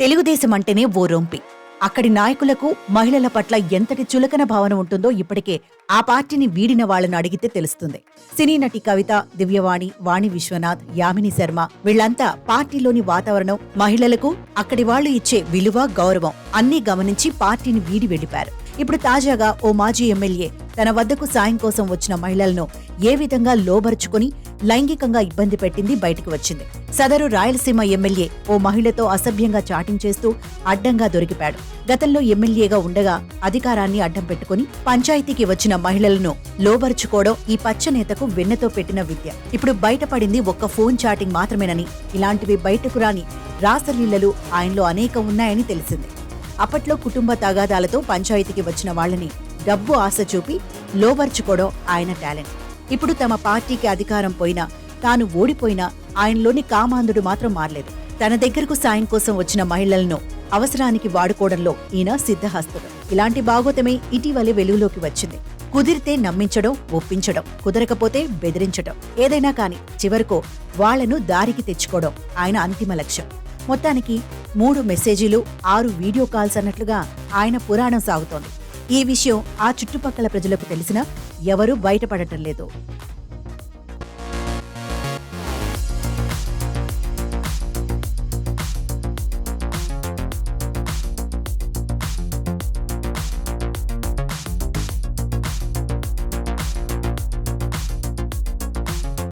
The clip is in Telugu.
తెలుగుదేశం అంటేనే ఓ రొంపి. అక్కడి నాయకులకు మహిళల పట్ల ఎంతటి చులకన భావన ఉంటుందో ఇప్పటికే ఆ పార్టీని వీడిన వాళ్ళను అడిగితే తెలుస్తుంది. సినీ నటి కవిత దివ్యవాణి వాణి విశ్వనాథ్ యామిని శర్మ వీళ్ళంతా పార్టీలోని వాతావరణం మహిళలకు అక్కడి వాళ్ళు ఇచ్చే విలువ గౌరవం అన్నీ గమనించి పార్టీని వీడి వెళ్ళిపారు ఇప్పుడు తాజాగా ఓ మాజీ ఎమ్మెల్యే తన వద్దకు సాయం కోసం వచ్చిన మహిళలను ఏ విధంగా లోబరుచుకుని లైంగికంగా ఇబ్బంది పెట్టింది బయటకు వచ్చింది. సదరు రాయలసీమ ఎమ్మెల్యే ఓ మహిళతో అసభ్యంగా చాటింగ్ చేస్తూ అడ్డంగా దొరికిపాడు గతంలో ఎమ్మెల్యేగా ఉండగా అధికారాన్ని అడ్డం పెట్టుకుని పంచాయతీకి వచ్చిన మహిళలను లోబరుచుకోవడం ఈ పచ్చ నేతకు వెన్నతో పెట్టిన విద్య. ఇప్పుడు బయటపడింది ఒక్క ఫోన్ చాటింగ్ మాత్రమేనని. ఇలాంటివి బయటకు రాని రాసలీలలు ఆయనలో అనేకం ఉన్నాయని తెలిసింది. అప్పట్లో కుటుంబ తగాదాలతో పంచాయతీకి వచ్చిన వాళ్ళని డబ్బు ఆశ చూపి లోబర్చుకోవడం ఆయన టాలెంట్. ఇప్పుడు తమ పార్టీకి అధికారం పోయినా తాను ఓడిపోయినా ఆయనలోని కామాంధుడు మాత్రం మారలేదు. తన దగ్గరకు సాయం కోసం వచ్చిన మహిళలను అవసరానికి వాడుకోవడంలో ఈయన సిద్ధహస్తుడు. ఇలాంటి భాగోతమే ఇటీవలే వెలుగులోకి వచ్చింది. కుదిరితే నమ్మించడం ఒప్పించడం కుదరకపోతే బెదిరించడం. ఏదైనా కాని చివరకు వాళ్ళను దారికి తెచ్చుకోవడం ఆయన అంతిమ లక్ష్యం. మొత్తానికి మూడు మెసేజీలు ఆరు వీడియో కాల్స్ అన్నట్లుగా ఆయన పురాణం సాగుతోంది. ఈ విషయం ఆ చుట్టుపక్కల ప్రజలకు తెలిసినా ఎవరూ బయటపడటం లేదు.